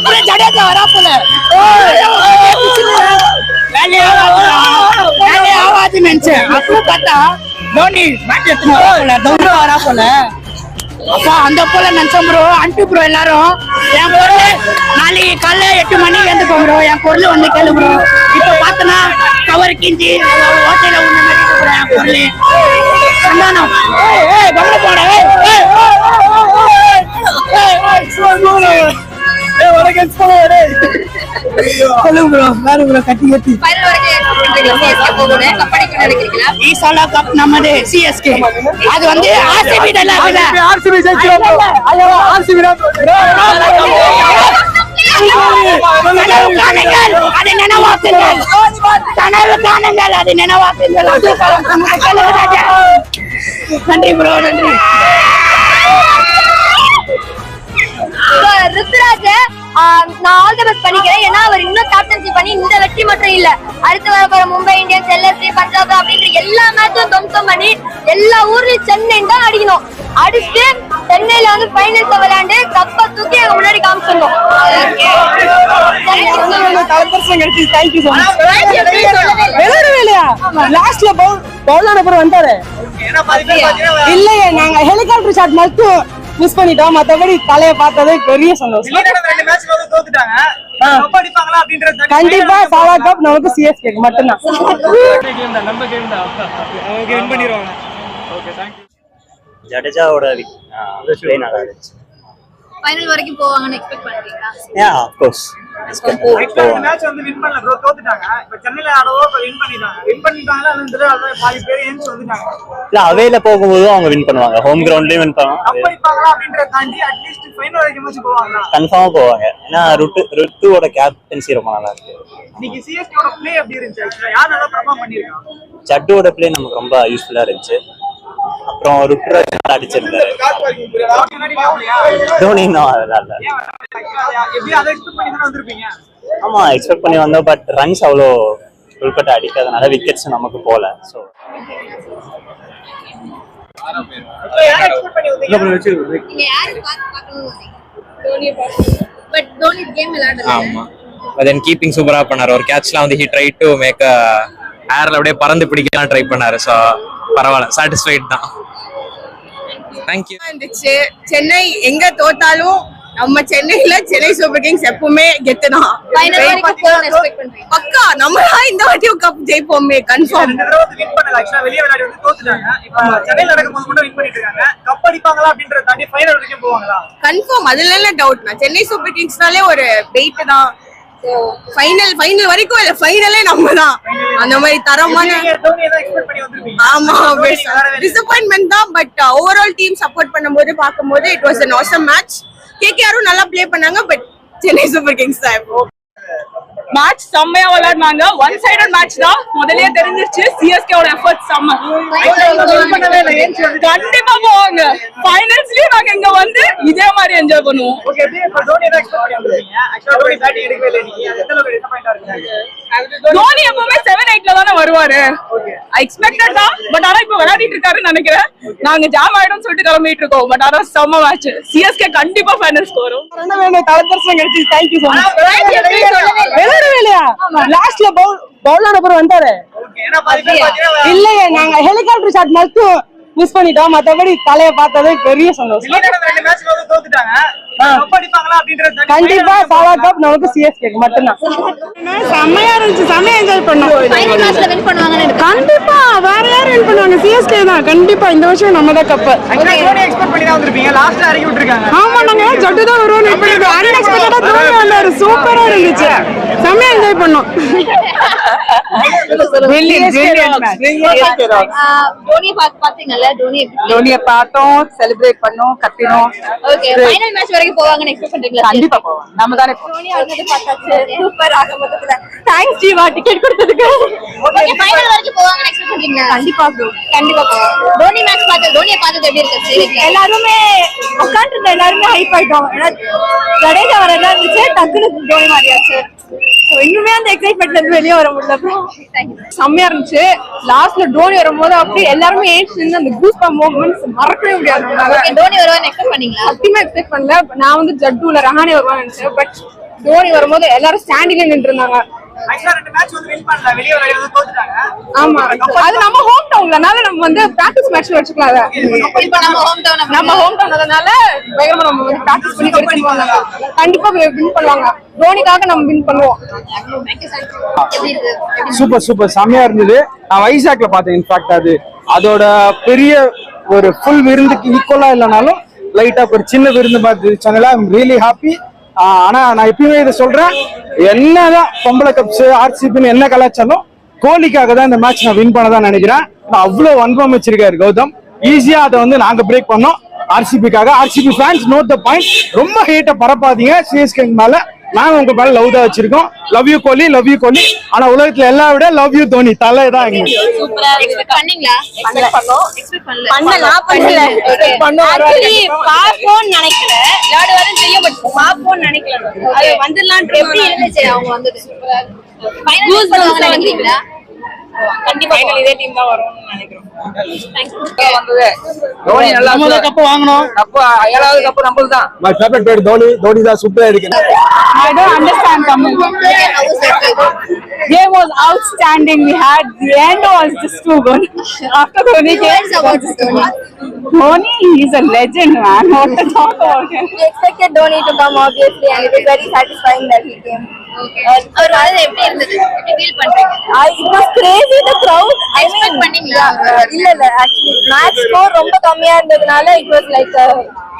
அப்புறம் ஜடேஜா வரா போல நினைச்சேன் அப்புறம் பார்த்தா தோனி பேட் வரா போல தோனி வரா போல அப்பா அந்த போல நினைச்சோம் ப்ரோ ப்ரோ எல்லாரும். என் பொருள் நாளைக்கு காலைல எட்டு மணிக்கு வந்து ப்ரோ என் பொருள் வந்து கேளு ப்ரோ இப்ப பார்த்தனா கவர் கிஞ்சி ஹோட்டல உள்ள மாதிரி என் பொருள் சந்தானம் ப்ரோ வேற ப்ரோ கட்டி கட்டி ஈசாலா கப் நமது சிஎஸ்கே அது வந்து ஆர்சிபி நல்லா இருக்குல்ல ஆர்சிபி ஜெயிச்சிரும் ஆர்சிபி கனவு காணுங்கள் அதை நினைவாக்குங்கள் கனவு காணுங்கள் அதை நினைவாக்குங்கள் அது நமக்கு கனவு ராஜா. நன்றி ப்ரோ நன்றி ருத்ராஜ நான் ஆல் தி பெஸ்ட் பண்ணிக்கிறேன். ஏன்னா அவர் இன்னும் கேப்டன்சி பண்ணி இந்த வெற்றி மட்டும் இல்ல. அடுத்து வர போற மும்பை இந்தியன்ஸ் எல்எஸ்சி பஞ்சாப் அப்படின்ற எல்லா மேட்சும் துவம்சம் பண்ணி எல்லா ஊர்லயும் சென்னை தான் அடிக்கணும். அடிச்சுட்டு சென்னையில வந்து ஃபைனல்ஸ் விளையாண்டு கப்பை தூக்கி எங்க முன்னாடி காமிச்சிடணும். லாஸ்ட்ல பவுல் பவுல் ஆன அப்புறம் வந்தாரு இல்லையே நாங்க ஹெலிகாப்டர் ஷாட் மட்டும் மிஸ் பண்ணிட்டோம். மத்தபடி தலைய பார்த்தது பெரிய சந்தோஷம். கண்டிப்பா சாவா கப் நமக்கு சிஎஸ்கே மட்டும்தான். ஜடேஜாவோட ஃபைனல் வரைக்கும் போவாங்கன்னு எக்ஸ்பெக்ட் பண்றீங்களா? ஏ அஃப்கோர்ஸ் மேட்ச் வந்து வின் பண்ணல ப்ரோ தோத்துட்டாங்க. இப்ப சென்னையில ஆடவோ இப்ப வின் பண்ணிட்டாங்க. வின் பண்ணிட்டாங்களா அது பாதி பேர் ஏஞ்சி வந்துட்டாங்க இல்ல அவேல போகும்போதும் அவங்க வின் பண்ணுவாங்க. ஹோம் கிரவுண்ட்லயும் வின் பண்ணுவாங்க. கப்படிப்பாங்களா அப்படின்றத தாண்டி அட்லீஸ்ட் ஃபைனல் வரைக்கும் வச்சு போவாங்களா? கன்ஃபார்மா போவாங்க. ஏன்னா ருட்டு ருட்டுவோட கேப்டன்சி ரொம்ப நல்லா இருக்கு. இன்னைக்கு சிஎஸ்கேவோட ப்ளே எப்படி இருந்துச்சு? யார் நல்லா பெர்ஃபார்ம் பண்ணிருக்காங்க பிளே நமக்கு ரொம்ப யூஸ்ஃபுல்லா இருந்துச்சு. அப்புறம் நல்லா அடிச்சிருந்தாரு? தோனி இன்னும் ஆமா எக்ஸ்பெக்ட் பண்ணி வந்தோம் பட் ரன்ஸ் அவ்வளோ உள்பட்டு அடிக்காதனால விக்கெட்ஸ் நமக்கு போல ஸோ கீப்பிங் சூப்பரா பண்ணாரு. ஒரு கேட்ச்லாம் வந்து ஹி ட்ரை டு மேக் ஏர்ல அப்படியே பறந்து பிடிக்கலாம் ட்ரை பண்ணாரு. ஸோ பரவாயில்ல சாட்டிஸ்ஃபைட் தான். தேங்க்யூ இருந்துச்சு சென்னை எங்க தோத்தாலும் நம்ம சென்னையில சென்னை சூப்பர் கிங்ஸ் எப்பவுமே கெத்து தான் பக்கா நம்ம தான் இந்த வாட்டியும் கப் ஜெயிப்போமே கன்ஃபார்ம் ரெண்டு தடவை வின் பண்ணல. ஆக்சுவலா வெளியே விளையாடி வந்து தோத்துட்டாங்க. இப்ப சென்னையில நடக்கும் போது மட்டும் வின் பண்ணிட்டு இருக்காங்க கப் அடிப்பாங்களா அப்படின்றத தாண்டி ஃபைனல் வரைக்கும் போவாங்களா? கன்ஃபார்ம் அதுல என்ன டவுட் நான் சென்னை சூப்பர் கிங்ஸ்னாலே ஒரு வெயிட் தான். ஃபைனல் ஃபைனல் வரைக்கும் இல்ல ஃபைனலே நம்ம தான் அந்த மாதிரி தரமான ஆமா டிசப்பாயின்மெண்ட் தான் பட் ஓவரால் டீம் சப்போர்ட் பண்ணும்போது பார்க்கும்போது it was an awesome match கேகேஆரும் நல்லா ப்ளே பண்ணாங்க பட் சென்னை சூப்பர் கிங்ஸ் தான். மேட்ச் செம்மையா விளையாடினாங்க. ஒன் சைடட் மேட்ச் தான் முதல்லயே தெரிஞ்சிருச்சு. சிஎஸ்கே ஓட எஃபர்ட் செம்ம. கண்டிப்பா போவாங்க. ஃபைனல்ஸ்லயும் நாங்க இங்க வந்து இதே மாதிரி என்ஜாய் பண்ணுவோம். தோனி எப்பவுமே செவன் எயிட்ல தானே வருவாரு. எக்ஸ்பெக்டட் தான் பட் ஆனா இப்ப விளையாடிட்டு இருக்காருன்னு நினைக்கிறேன். நாங்க ஜாம் ஆயிடும் சொல்லிட்டு கிளம்பிட்டு இருக்கோம். பட் ஆனா செம்ம மேட்ச் சிஎஸ்கே கண்டிப்பா ஃபைனல்ஸ்க்கு வரும். தலைப்பரிசம் கிடைச்சி தேங்க்யூ விளையாடவே இல்லையா லாஸ்ட்ல பவுல் பவுல் ஆன அப்புறம் வந்தாரு. இல்லையே நாங்க ஹெலிகாப்டர் ஷாட் மட்டும் மிஸ் பண்ணிட்டோம். மத்தபடி தலைய பார்த்தது பெரிய சந்தோஷம். கண்டிப்பா சாவா கப் நமக்கு சிஎஸ்கே மட்டும்தான். செம்மையா இருந்துச்சு. செம்மையா என்ஜாய் பண்ணோம். கண்டிப்பா. வேற யாரும் வின் பண்ணுவாங்க? சிஎஸ்கே தான். கண்டிப்பா. இந்த வருஷம் நம்ம தான் கப் தோனி தான் ஆமா நாங்க ஜட்டு தான் வருவோம் அன்எக்ஸ்பெக்டடா தோனி வந்தாரு. சூப்பரா இருந்துச்சு. செம்மையா என்ஜாய் பண்ணோம். பார்த்து பாத்தீங்கல்ல தோனி தோனிய பார்த்தோம் செலிப்ரேட் பண்ணோம் கத்தினோம். ஓகே ஃபைனல் மேட்ச் வரைக்கும் போவாங்கன்னு எக்ஸ்பெக்ட் பண்றீங்களா கண்டிப்பா போவோம் நம்ம தானே தோனி ஆடுனது பார்த்தாச்சு. சூப்பர் ஆக மொத்தத்துல தேங்க்ஸ் ஜீவா டிக்கெட் கொடுத்ததுக்கு. ஓகே ஃபைனல் வரைக்கும் போவாங்கன்னு எக்ஸ்பெக்ட் பண்றீங்களா கண்டிப்பா கண்டிப்பா போவோம் தோனி மேட்ச் பார்த்து தோனியை பார்த்தது எப்படி இருக்கு? எல்லாருமே உட்காந்துருந்த எல்லாருமே ஹைப் ஆயிட்டோம். ஏன்னா ஜடேஜா வரதா இருந்துச்சு டக்குனு தோனி மாறியாச்சு. So, இன்னுமே அந்த எக்ஸைட்மெண்ட்ல இருந்து வெளியே வர முடியல. செம்மையா இருந்துச்சு. லாஸ்ட்ல டோனி வரும்போது அப்படியே எல்லாருமே நின்னு அந்த கூஸ் மூவ்மெண்ட்ஸ் மறக்கவே முடியாது. தோனி வருவான்னு எக்ஸ்பெக்ட் பண்ணீங்களா? சத்தியமா எக்ஸ்பெக்ட் பண்ணல. நான் வந்து ஜட்டுல ரஹானே வருவான்னு நினைச்சேன். பட் தோனி வரும்போது எல்லாரும் ஸ்டாண்டிங்ல நின்று இருந்தாங்க ஆக்சுவலா ரெண்டு மேட்ச் வந்து வின் பண்ணல. வெளியே வெளியே வந்து தோத்துட்டாங்க. ஆமா. அது நம்ம ஹோம் டவுன்லனால நம்ம வந்து பிராக்டிஸ் மேட்ச் வச்சுக்கலாம். இப்ப நம்ம ஹோம் டவுன் நம்ம ஹோம் டவுன்லனால பயங்கரமா நம்ம வந்து பிராக்டிஸ் பண்ணி கிடைச்சிருவாங்க கண்டிப்பா வின் பண்ணுவாங்க. தோனிக்காக நம்ம வின் பண்ணுவோம். Super super. செம்மையா இருந்தது. நான் வைசாக்ல பார்த்தேன் இன்ஃபேக்ட் அது. அதோட பெரிய ஒரு ஃபுல் விருந்துக்கு ஈக்குவலா இல்லைனாலும் லைட்டா ஒரு சின்ன விருந்து ஐம் ரியலி ஹாப்பி ஆனா நான் எப்பயுமே இதை சொல்றேன். என்னதான் பொம்பளை கப்ஸ் ஆர்சிபின்னு என்ன கலாச்சாரம் கோலிக்காக தான் இந்த மேட்ச் நான் வின் பண்ணதான் நினைக்கிறேன். நான் அவ்வளவு அன்பம் வச்சிருக்காரு கௌதம். ஈஸியா அதை வந்து நாங்க பிரேக் பண்ணோம். ஆர்சிபிக்காக RCB fans note the point ரொம்ப ஹேட்டை பரப்பாதீங்க. சிஎஸ்கே மேல. நாங்க உங்க மேல லவ் தான் வச்சிருக்கோம். Love you Kohli love you Kohli ஆனா உலகத்துல எல்லா விட லவ் யூ தோனி. தலை தான் எங்க பாப்போம்னு நினைக்கல. அது வந்துடலாம் எப்படி இருந்துச்சு அவங்க வந்தது ஃபைனல் பண்ணுவாங்க நினைக்கிறீங்களா கண்டிப்பா இதே டீம் தான் வரும்னு நினைக்கிறோம் தோனி நல்லா நம்ம கப்பு வாங்கணும் ஏழாவது கப்பு நம்மளுக்கு தான் my favourite player Dhoni Dhoni தான் சூப்பரா இருக்கு I don't understand Tamil. Game was outstanding. We had the end was just too good. After Dhoni came, Dhoni, he's a legend, man. What to talk about him? We expected Dhoni to come obviously and it was very satisfying that he came. அவர் வரது எப்படி இருந்தது எப்படி feel பண்றீங்க it was crazy the crowd i mean பண்ணீங்களா இல்ல இல்ல actually match score ரொம்ப கம்மியா இருந்ததுனால it was like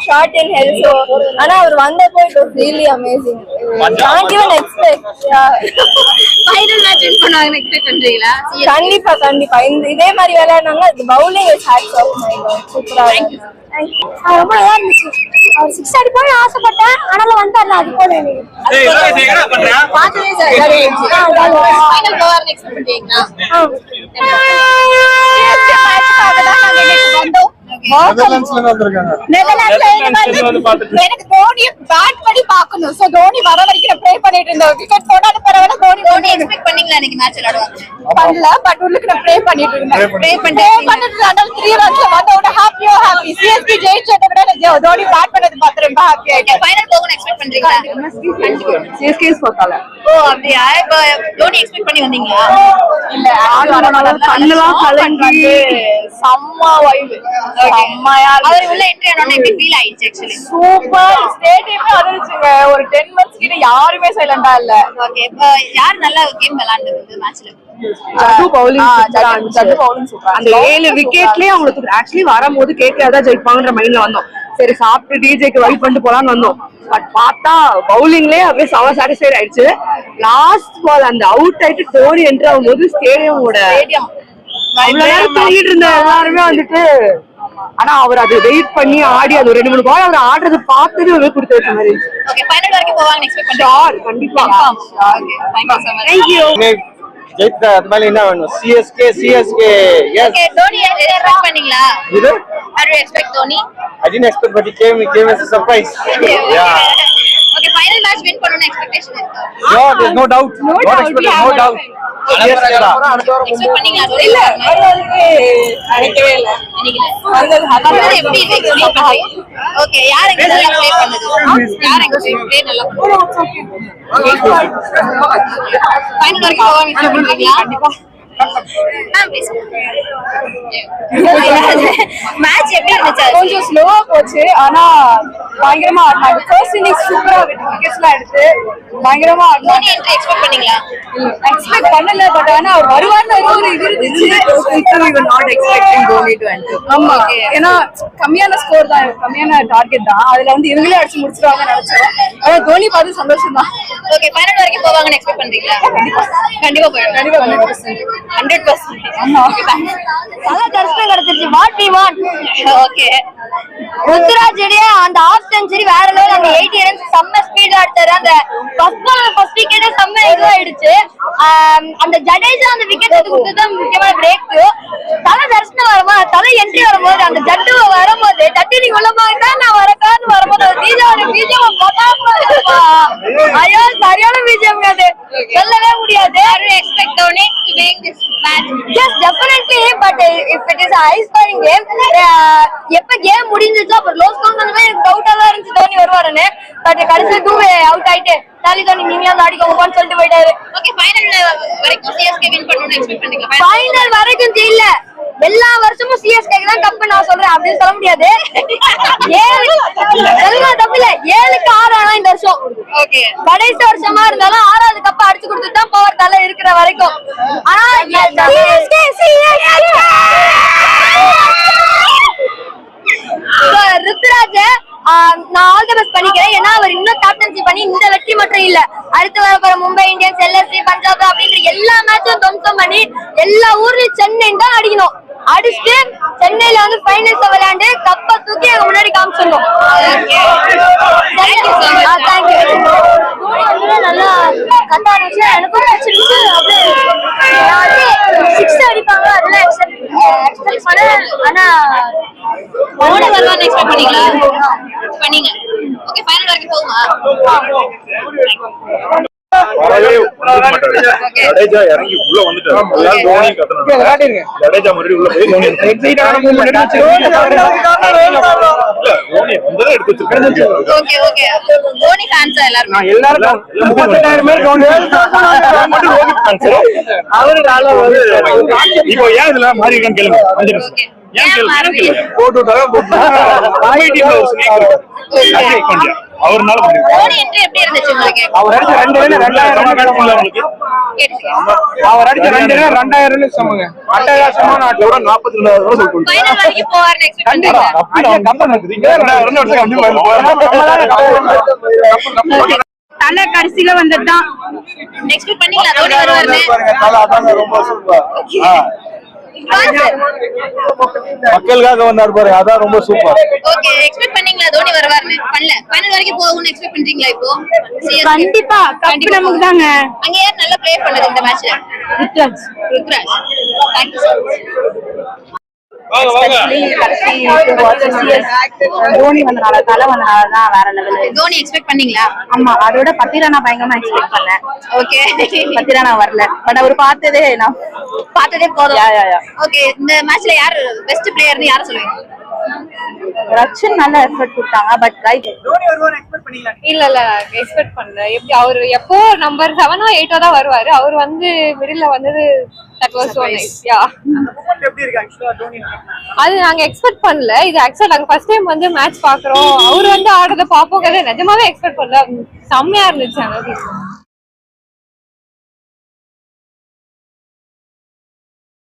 shot in hell so ஆனா அவர் வந்தப்போ it was really amazing can't even expect final match win பண்ணுவாங்க எக்ஸ்பெக்ட் பண்றீங்களா கண்டிப்பா கண்டிப்பா இந்த இதே மாதிரி விளையாடுனாங்க அது bowling is hats off my god சூப்பரா தேங்க் யூ ரொம்ப நல்லா இருந்துச்சு அவர் சிக்ஸ் அடிப்போம்னு ஆசைப்பட்டேன் ஆனாலும் வந்தார்ல அது போல பார்த்ததே சார் ஃபைனல் போவார்னு எக்ஸ்பெக்ட் பண்றீங்களா எனக்கு தோனி பேட் பண்ணி பார்க்கணும் சோ தோனி வர வரைக்கும் ப்ரே பண்ணிட்டு இருந்தேன். விக்கெட் போடாத பரவாயில்ல தோனி தோனி எக்ஸ்பெக்ட் பண்ணீங்களா இன்னைக்கு மேட்ச் விளையாடுவாங்க? பண்ணல பட் உள்ளுக்கு நான் ப்ரே பண்ணிட்டு இருந்தேன். ப்ரே பண்ணிட்டு பண்ணிட்டு இருந்தாலும் த்ரீ ரன்ஸ்ல வந்த உடனே ஹாப்பியோ ஹாப்பி சிஎஸ்கே ஜெயிச்சதை விட தோனி பேட் பண்ணது பார்த்து ரொம்ப ஹாப்பி ஆயிட்டேன். ஃபைனல் போகணும் எக்ஸ்பெக்ட் பண்றீங்களா? is பொறுத்தால. ஓ அப்படியா? இப்ப தோனி எக்ஸ்பெக்ட் பண்ணி வந்தீங்களா? கண்ணெல்லாம் கலங்கி. செம்ம வைப் செம்மையா அவர் உள்ள என்ட்ரி ஆனோட எப்படி ஃபீல் ஆயிடுச்சு ஆக்சுவலி சூப்பர் ஸ்டேடியமே அதிர்ச்சுங்க ஒரு டென் மந்த்ஸ் கிட்ட யாருமே சைலண்டா இல்ல. ஓகே இப்போ யார் நல்ல கேம் விளையாண்டது இந்த மேட்ச்ல. அந்த ஏழு விக்கெட்லயே அவங்களுக்கு ஆக்சுவலி வரும்போது கேட்கறதா ஜெயிப்பாங்கன்ற மைண்ட்ல வந்தோம். சரி சாப்பிட்டு டிஜேக்கு வைப் பண்ணிட்டு போலாம்னு வந்தோம். பட் பார்த்தா பவுலிங்லயே அப்படியே செம சாட்டிஸ்ஃபைட் ஆயிடுச்சு. லாஸ்ட் பால் அந்த அவுட் ஆயிட்டு டோனி என்ட்ரு ஆகும்போது ஸ்டேடியமோட ஸ்டேடியம் அவ்வளவு நேரம் தூங்கிட்டு இருந்த எல்லாருமே வந்துட்டு ஆனா அவர் அது வெயிட் பண்ணி ஆடி அது ரெண்டு மூணு பால் அவர் ஆடுறது பார்த்தது ஒரு கொடுத்து வச்ச மாதிரி. ஓகே ஃபைனல் வரைக்கும் போவாங்கன்னு எக்ஸ்பெக்ட் பண்றீங்க கண்டிப்பா. You much. தேங்க்யூ ஜெயித்த அது மேல என்ன வேணும்? CSK CSK yes okay Dhoni expect பண்ணீங்களா? இது? Are you expect Dhoni? I did expect but came came as a surprise. Yeah. Okay final match win பண்ணனும் எக்ஸ்பெக்டேஷன் இருக்கா? No there's no doubt. No expected no doubt. yes okay யார் எங்க நல்லா play பண்ணது? யார் எங்க ப்ளே நல்லா final வரைக்கும் மேட்ச் எப்படி இருந்துச்சு? கொஞ்சம் ஸ்லோவா போச்சு. ஆனா பயங்கரமா ஆடினாங்க. ஃபர்ஸ்ட் இன்னிங்ஸ் சூப்பரா விக்கெட்ஸ் எல்லாம் எடுத்து பயங்கரமா ஆடினாங்க. தோனி என்ட்ரி எக்ஸ்பெக்ட் பண்ணீங்களா? எக்ஸ்பெக்ட் பண்ணல பட் ஆனா அவர் வருவார்னு ஒரு இது இருந்துச்சு. ஆமா. ஏன்னா கம்மியான ஸ்கோர் தான் கம்மியான டார்கெட் தான். அதுல வந்து இவங்களே அடிச்சு முடிச்சிருவாங்க நினைச்சோம். தோனி பார்த்து சந்தோஷம் தான் ஓகே ஃபைனல் வரைக்கும் போவாங்கன்னு எக்ஸ்பெக்ட் பண்றீங்களா? கண்டிப்பா. கண்டிப்பா போயிடும். கண்டிப்பா ஹண்ட்ரட் பர்சன்ட் நல்லா தரிசனம் கிடைச்சிருச்சு. What we want okay Ruturaj இடையே அந்த ஆஃப் செஞ்சுரி வேற லெவல் அந்த எயிட்டி ரன்ஸ் செம்ம ஸ்பீட் ஆடுத்தாரு அந்த ஃபர்ஸ்ட் பால் ஃபர்ஸ்ட் விக்கெட்டே செம்ம இதுவாயிடுச்சு ஆம், அந்த ஜடேஜா அந்த விக்கெட் எடுத்து கொடுத்தது முக்கியமான பிரேக் தலை தரிசனம் வருமா? தலை என்ட்ரி வரும்போது அந்த ஜட்டு வரும்போது ஜட்டு நீ உள்ள போயிட்டா நான் வரக்கான்னு வரும்போது பீஜம் பீஜம் ஐயோ சரியான பீஜம் அது சொல்லவே முடியாது. Expect Dhoni to. But uh, if it is a high scoring game, uh, எப்ப கேம் முடிஞ்சிச்சோ அப்ப லோ ஸ்கோர் எனக்கு டவுட்டா தான் இருந்துச்சு தோனி வருவாருன்னு. பட் கடைசியில தூவே அவுட் ஆயிட்டு தாலி தோனி நீங்க வந்து ஆடிக்கோங்கன்னு சொல்லிட்டு போயிட்டாரு. ஓகே ஃபைனல்ல வரைக்கும் சிஎஸ்கே வின் பண்ணணும்னு எக்ஸ்பெக்ட் பண்ணீங்களா ஃபைனல் வரைக்கும் இல்ல எல்லா வருஷமும் சிஎஸ்கே தான் கப் நான் சொல்றேன். அப்படின்னு சொல்ல முடியாது. ஏழு தப்பு இல்ல ஏழுக்கு ஆறு ஆனா இந்த வருஷம். கடைசி வருஷமா இருந்தாலும் ஆறாவது கப் அடிச்சு கொடுத்துட்டு தான் போவர் தலை இருக்கிற வரைக்கும். ஆனா ருத்ராஜ நான் ஆல் தி பெஸ்ட் பண்ணிக்கிறேன். ஏன்னா அவர் இன்னும் கேப்டன்சி பண்ணி இந்த வெற்றி மட்டும் இல்ல. அடுத்து வர மும்பை இந்தியன்ஸ் எல்எஸ்சி பஞ்சாப் அப்படின்ற எல்லா மேட்சும் துவம்சம் பண்ணி எல்லா ஊர்லயும் சென்னை தான் அடிக்கணும். அடிச்சுட்டு சென்னையில வந்து ஃபைனல்ஸ் விளையாண்டு கப்ப தூக்கி எங்க முன்னாடி காமிச்சிடணும். நல்லா கத்த ஆரம்பிச்சு எனக்கும் பிடிச்சிருச்சு அப்படியே சிக்ஸ் அடிப்பாங்க. அதெல்லாம் எக்ஸ்பெக்ட் பண்ணேன் ஆனா தோனி வருவான்னு எக்ஸ்பெக்ட் பண்ணீங்களா? பண்ணீங்க. ஓகே ஃபைனல் வரைக்கும் போகுமா? வரவே வந்துக்க மாட்டாரு. ஜடேஜா இறங்கி உள்ள வந்துட்டாரு. எல்லாரும் தோனி கத்துனாங்க விளையாடிருங்க ஜடேஜா மறுபடியும் உள்ள போய் தோனி எக்ஸைட் ஆன மூமெண்ட் இல்ல தோனி வந்ததே எடுத்து வச்சிருக்காரு. ஓகே ஓகே தோனி ஃபேன்ஸா எல்லாரும்? நான் எல்லாரும் முப்பத்தெட்டாயிரம் பேர் கவுண்ட் மட்டும் ரோஹித் fans. அவரு நல்லா வந்து இப்போ ஏன் மாறி இருக்கான்னு கேளுங்க. அவர்னால பண்ணிருக்காரு தோனி என்ட்ரி எப்படி இருந்துச்சு உங்களுக்கு? அவர் அடிச்ச ரெண்டு அவர் அடிச்ச ரெண்டு ரெண்டாயிரம். சமங்க அட்டகாசமான நாற்பத்தி ரெண்டாயிரம் போயிடும். தலை கடைசியில வந்ததுதான். எக்ஸ்பெக்ட் பண்ணீங்களா தோனி மக்களுக்காக வந்தார் பாருங்க அதான் ரொம்ப சூப்பர் ஓகே எக்ஸ்பெக்ட் பண்ணீங்களா? தோனி வருவார்னு பண்ணல. ஃபைனல் வரைக்கும் போகும்னு எக்ஸ்பெக்ட் பண்றீங்களா இப்போ? கண்டிப்பா. கப்பு நமக்கு தாங்க. அங்க யார் நல்லா ப்ளே பண்ணது இந்த மேட்ச்ல ருத்ராஜ். ருத்ராஜ். தேங்க்யூ தோனி வந்தனால தலை வந்தனால தான் வேற லெவல் தோனி எக்ஸ்பெக்ட் பண்ணீங்களா? ஆமா அதோட பத்திரனா பயங்கரமா எக்ஸ்பெக்ட் பண்ணேன். ஓகே பத்திரனா வரல. பட் அவர் பார்த்ததே நான் பார்த்ததே போதும். ஓகே இந்த மேட்ச்ல யார் பெஸ்ட் பிளேயர்னு யார சொல்லுவீங்க? ரச்சன் நல்ல எஃபர்ட் கொடுத்தாங்க பட் ரைட் தோனி வருவான்னு எக்ஸ்பெக்ட் பண்ணீங்களா இல்ல இல்ல எக்ஸ்பெக்ட் பண்ணல. எப்படி அவரு எப்போ நம்பர் செவனோ எயிட்டோ தான் வருவாரு. அவர் வந்து மிடில்ல வந்தது that was so nice yeah அந்த மூமெண்ட் எப்படி இருக்கு ஆக்சுவலா தோனி அது நாங்க எக்ஸ்பெக்ட் பண்ணல. இது ஆக்சுவலா நாங்க ஃபர்ஸ்ட் டைம் வந்து மேட்ச் பாக்குறோம் அவர் வந்து ஆடுறத பாப்போங்கிறத நிஜமாவே எக்ஸ்பெக்ட் பண்ணல. செம்மையா இருந்துச்சு அந்த